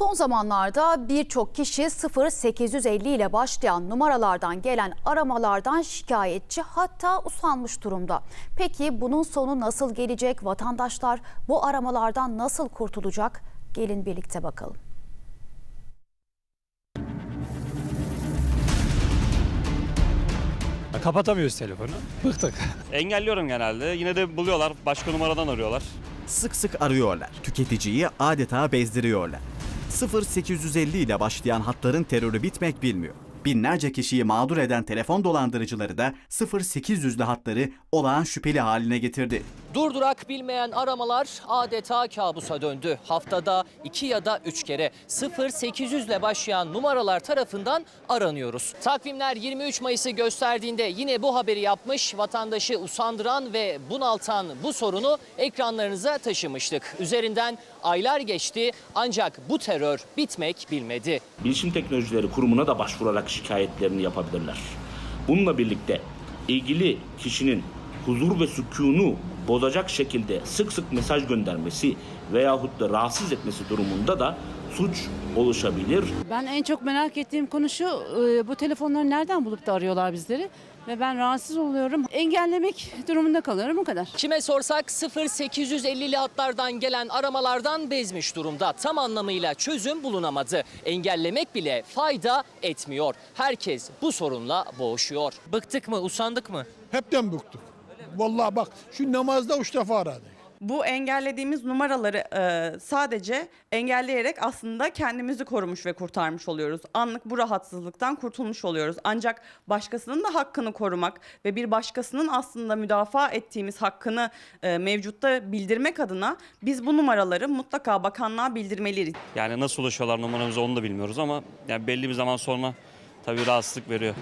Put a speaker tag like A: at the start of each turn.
A: Son zamanlarda birçok kişi 0850 ile başlayan numaralardan gelen aramalardan şikayetçi hatta usanmış durumda. Peki bunun sonu nasıl gelecek? Vatandaşlar bu aramalardan nasıl kurtulacak? Gelin birlikte bakalım.
B: Kapatamıyoruz telefonu. Bıktık.
C: Engelliyorum genelde. Yine de buluyorlar. Başka numaradan arıyorlar.
D: Sık sık arıyorlar. Tüketiciyi adeta bezdiriyorlar. 0850 ile başlayan hatların terörü bitmek bilmiyor. Binlerce kişiyi mağdur eden telefon dolandırıcıları da 0800'lü hatları olağan şüpheli haline getirdi.
E: Durdurak bilmeyen aramalar adeta kabusa döndü. Haftada 2 ya da 3 kere 0800 ile başlayan numaralar tarafından aranıyoruz. Takvimler 23 Mayıs'ı gösterdiğinde yine bu haberi yapmış, vatandaşı usandıran ve bunaltan bu sorunu ekranlarınıza taşımıştık. Üzerinden aylar geçti ancak bu terör bitmek bilmedi.
F: Bilişim Teknolojileri Kurumu'na da başvurarak şikayetlerini yapabilirler. Bununla birlikte ilgili kişinin huzur ve sükûnu bozacak şekilde sık sık mesaj göndermesi veyahut da rahatsız etmesi durumunda da suç oluşabilir.
G: Ben en çok merak ettiğim konu şu, e, bu telefonları nereden bulup da arıyorlar bizleri? Ve ben rahatsız oluyorum. Engellemek durumunda kalıyorum o kadar.
E: Kime sorsak 0850'li hatlardan gelen aramalardan bezmiş durumda. Tam anlamıyla çözüm bulunamadı. Engellemek bile fayda etmiyor. Herkes bu sorunla boğuşuyor. Bıktık mı, usandık mı?
H: Hepten bıktık. Vallahi bak şu namazda üç defa aradı.
I: Bu engellediğimiz numaraları e, sadece engelleyerek aslında kendimizi korumuş ve kurtarmış oluyoruz. Anlık bu rahatsızlıktan kurtulmuş oluyoruz. Ancak başkasının da hakkını korumak ve bir başkasının aslında müdafaa ettiğimiz hakkını e, mevcutta bildirmek adına biz bu numaraları mutlaka bakanlığa bildirmeliyiz.
C: Yani nasıl ulaşıyorlar numaramıza onu da bilmiyoruz ama yani belli bir zaman sonra tabii rahatsızlık veriyor.